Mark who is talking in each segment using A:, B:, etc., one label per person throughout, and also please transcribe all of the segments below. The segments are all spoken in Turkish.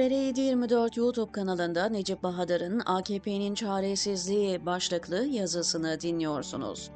A: TR724 YouTube kanalında Necip Bahadır'ın AKP'nin çaresizliği başlıklı yazısını dinliyorsunuz.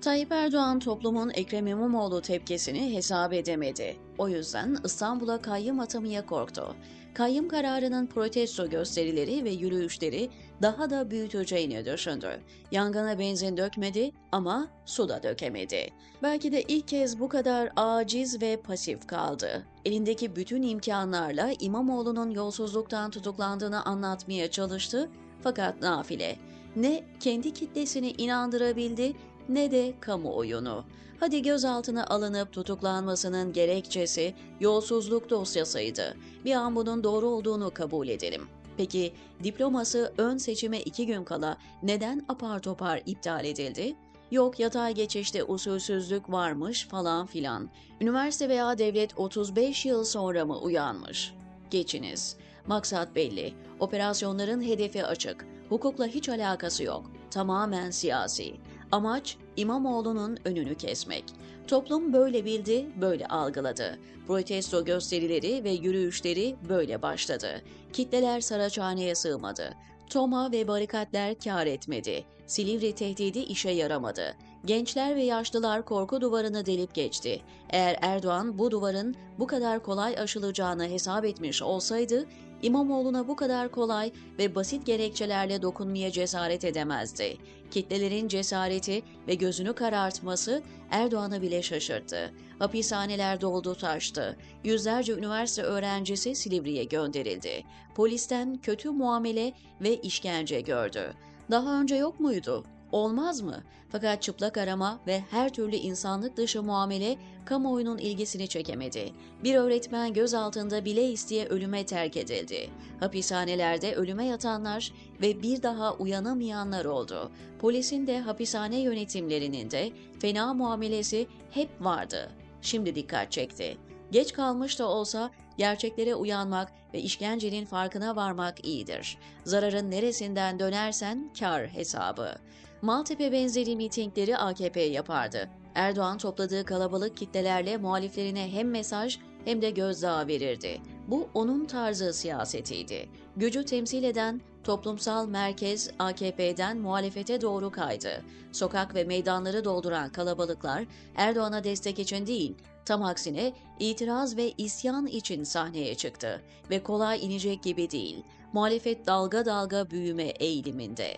A: Tayyip Erdoğan toplumun Ekrem İmamoğlu tepkisini hesap edemedi. O yüzden İstanbul'a kayyım atamaya korktu. Kayyım kararının protesto gösterileri ve yürüyüşleri daha da büyüteceğini düşündü. Yangına benzin dökmedi ama su da dökemedi. Belki de ilk kez bu kadar aciz ve pasif kaldı. Elindeki bütün imkanlarla İmamoğlu'nun yolsuzluktan tutuklandığını anlatmaya çalıştı fakat nafile. Ne kendi kitlesini inandırabildi ne de kamuoyunu. Hadi gözaltına alınıp tutuklanmasının gerekçesi yolsuzluk dosyasıydı. Bir an bunun doğru olduğunu kabul edelim. Peki diploması ön seçime iki gün kala neden apar topar iptal edildi? Yok yatay geçişte usulsüzlük varmış falan filan. Üniversite veya devlet 35 yıl sonra mı uyanmış? Geçiniz. Maksat belli. Operasyonların hedefi açık. Hukukla hiç alakası yok. Tamamen siyasi. Amaç İmamoğlu'nun önünü kesmek. Toplum böyle bildi, böyle algıladı. Protesto gösterileri ve yürüyüşleri böyle başladı. Kitleler Saraçhane'ye sığmadı. Toma ve barikatler kar etmedi. Silivri tehdidi işe yaramadı. Gençler ve yaşlılar korku duvarını delip geçti. Eğer Erdoğan bu duvarın bu kadar kolay aşılacağını hesap etmiş olsaydı, İmamoğlu'na bu kadar kolay ve basit gerekçelerle dokunmaya cesaret edemezdi. Kitlelerin cesareti ve gözünü karartması Erdoğan'ı bile şaşırttı. Hapishaneler doldu taştı. Yüzlerce üniversite öğrencisi Silivri'ye gönderildi. Polisten kötü muamele ve işkence gördü. Daha önce yok muydu? Olmaz mı? Fakat çıplak arama ve her türlü insanlık dışı muamele kamuoyunun ilgisini çekemedi. Bir öğretmen gözaltında bile isteye ölüme terk edildi. Hapishanelerde ölüme yatanlar ve bir daha uyanamayanlar oldu. Polisin de hapishane yönetimlerinin de fena muamelesi hep vardı. Şimdi dikkat çekti. Geç kalmış da olsa gerçeklere uyanmak ve işkencenin farkına varmak iyidir. Zararın neresinden dönersen kar hesabı. Maltepe benzeri mitingleri AKP yapardı. Erdoğan topladığı kalabalık kitlelerle muhaliflerine hem mesaj hem de gözdağı verirdi. Bu onun tarzı siyasetiydi. Gücü temsil eden toplumsal merkez AKP'den muhalefete doğru kaydı. Sokak ve meydanları dolduran kalabalıklar Erdoğan'a destek için değil, tam aksine itiraz ve isyan için sahneye çıktı ve kolay inecek gibi değil. Muhalefet dalga dalga büyüme eğiliminde.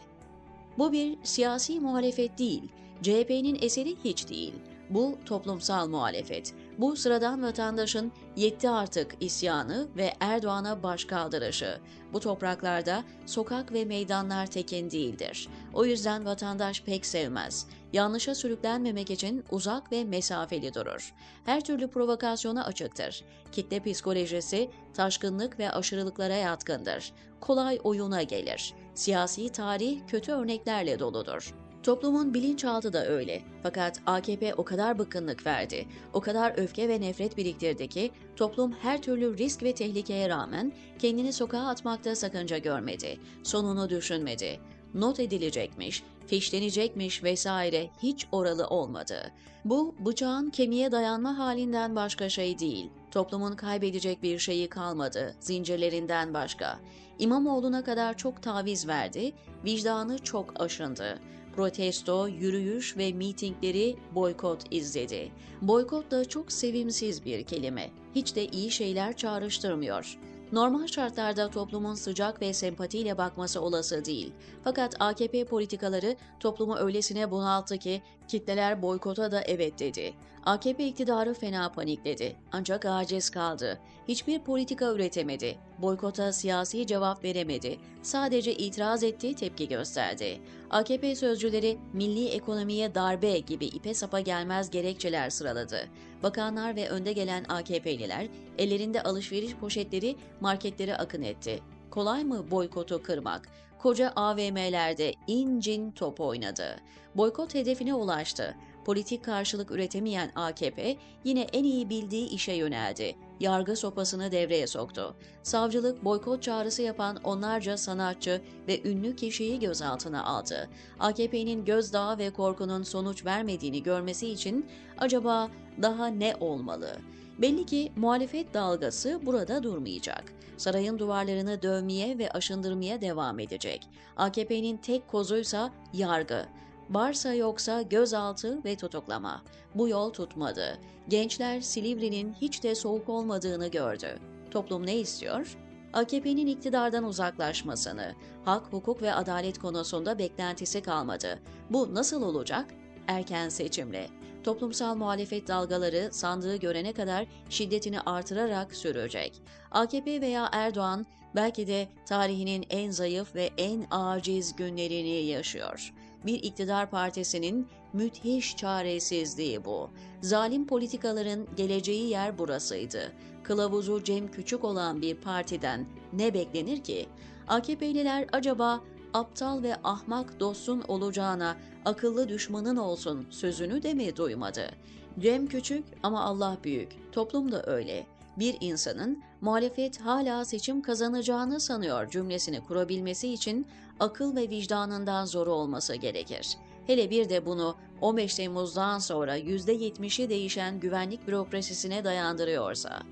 A: Bu bir siyasi muhalefet değil, CHP'nin eseri hiç değil. Bu toplumsal muhalefet. Bu sıradan vatandaşın yetti artık isyanı ve Erdoğan'a baş kaldırışı. Bu topraklarda sokak ve meydanlar tekin değildir. O yüzden vatandaş pek sevmez. Yanlışa sürüklenmemek için uzak ve mesafeli durur. Her türlü provokasyona açıktır. Kitle psikolojisi taşkınlık ve aşırılıklara yatkındır. Kolay oyuna gelir. Siyasi tarih kötü örneklerle doludur. Toplumun bilinçaltı da öyle. Fakat AKP o kadar bıkkınlık verdi, o kadar öfke ve nefret biriktirdi ki toplum her türlü risk ve tehlikeye rağmen kendini sokağa atmakta sakınca görmedi. Sonunu düşünmedi. Not edilecekmiş, fişlenecekmiş vesaire hiç oralı olmadı. Bu bıçağın kemiğe dayanma halinden başka şey değil. Toplumun kaybedecek bir şeyi kalmadı, zincirlerinden başka. İmamoğlu'na kadar çok taviz verdi, vicdanı çok aşındı. Protesto, yürüyüş ve mitingleri boykot izledi. Boykot da çok sevimsiz bir kelime. Hiç de iyi şeyler çağrıştırmıyor. Normal şartlarda toplumun sıcak ve sempatiyle bakması olası değil. Fakat AKP politikaları toplumu öylesine bunalttı ki kitleler boykota da evet dedi. AKP iktidarı fena panikledi. Ancak aciz kaldı. Hiçbir politika üretemedi. Boykota siyasi cevap veremedi. Sadece itiraz etti, tepki gösterdi. AKP sözcüleri milli ekonomiye darbe gibi ipe sapa gelmez gerekçeler sıraladı. Bakanlar ve önde gelen AKP'liler ellerinde alışveriş poşetleri marketlere akın etti. Kolay mı boykotu kırmak? Koca AVM'lerde incin top oynadı. Boykot hedefine ulaştı. Politik karşılık üretemeyen AKP yine en iyi bildiği işe yöneldi. Yargı sopasını devreye soktu. Savcılık boykot çağrısı yapan onlarca sanatçı ve ünlü kişiyi gözaltına aldı. AKP'nin gözdağı ve korkunun sonuç vermediğini görmesi için acaba daha ne olmalı? Belli ki muhalefet dalgası burada durmayacak. Sarayın duvarlarını dövmeye ve aşındırmaya devam edecek. AKP'nin tek kozuysa yargı. Varsa yoksa gözaltı ve tutuklama. Bu yol tutmadı. Gençler Silivri'nin hiç de soğuk olmadığını gördü. Toplum ne istiyor? AKP'nin iktidardan uzaklaşmasını, hak, hukuk ve adalet konusunda beklentisi kalmadı. Bu nasıl olacak? Erken seçimle. Toplumsal muhalefet dalgaları sandığı görene kadar şiddetini artırarak sürecek. AKP veya Erdoğan belki de tarihinin en zayıf ve en aciz günlerini yaşıyor. Bir iktidar partisinin müthiş çaresizliği bu. Zalim politikaların geleceği yer burasıydı. Kılavuzu Cem Küçük olan bir partiden ne beklenir ki? AKP'liler acaba aptal ve ahmak dostun olacağına akıllı düşmanın olsun sözünü de mi duymadı? Cem küçük ama Allah büyük. Toplum da öyle. Bir insanın muhalefet hala seçim kazanacağını sanıyor cümlesini kurabilmesi için akıl ve vicdanından zoru olması gerekir. Hele bir de bunu 15 Temmuz'dan sonra %70'i değişen güvenlik bürokrasisine dayandırıyorsa.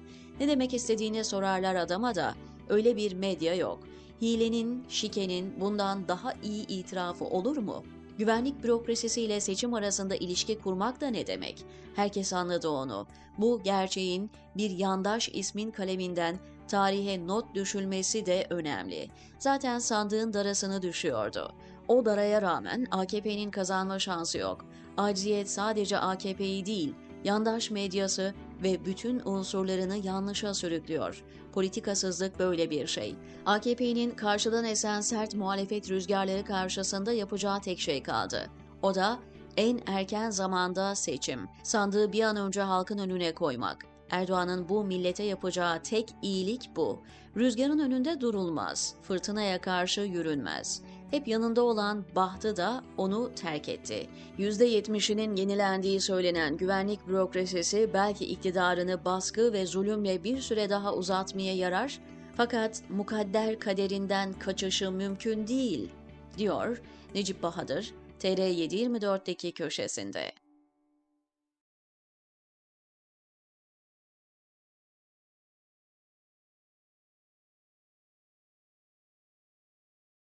A: Ne demek istediğini sorarlar adama da öyle bir medya yok. Hilenin, şikenin bundan daha iyi itirafı olur mu? Güvenlik bürokrasisiyle seçim arasında ilişki kurmak da ne demek? Herkes anladı onu. Bu gerçeğin bir yandaş ismin kaleminden tarihe not düşülmesi de önemli. Zaten sandığın darasını düşüyordu. O daraya rağmen AKP'nin kazanma şansı yok. Acziyet sadece AKP'yi değil, yandaş medyası ve bütün unsurlarını yanlışa sürüklüyor. Politikasızlık böyle bir şey. AKP'nin karşıdan esen sert muhalefet rüzgarları karşısında yapacağı tek şey kaldı. O da en erken zamanda seçim. Sandığı bir an önce halkın önüne koymak. Erdoğan'ın bu millete yapacağı tek iyilik bu. Rüzgarın önünde durulmaz, fırtınaya karşı yürünmez. Hep yanında olan Bahtı da onu terk etti. %70'inin yenilendiği söylenen güvenlik bürokrasisi belki iktidarını baskı ve zulümle bir süre daha uzatmaya yarar fakat mukadder kaderinden kaçışı mümkün değil, diyor Necip Bahadır TR724'deki köşesinde.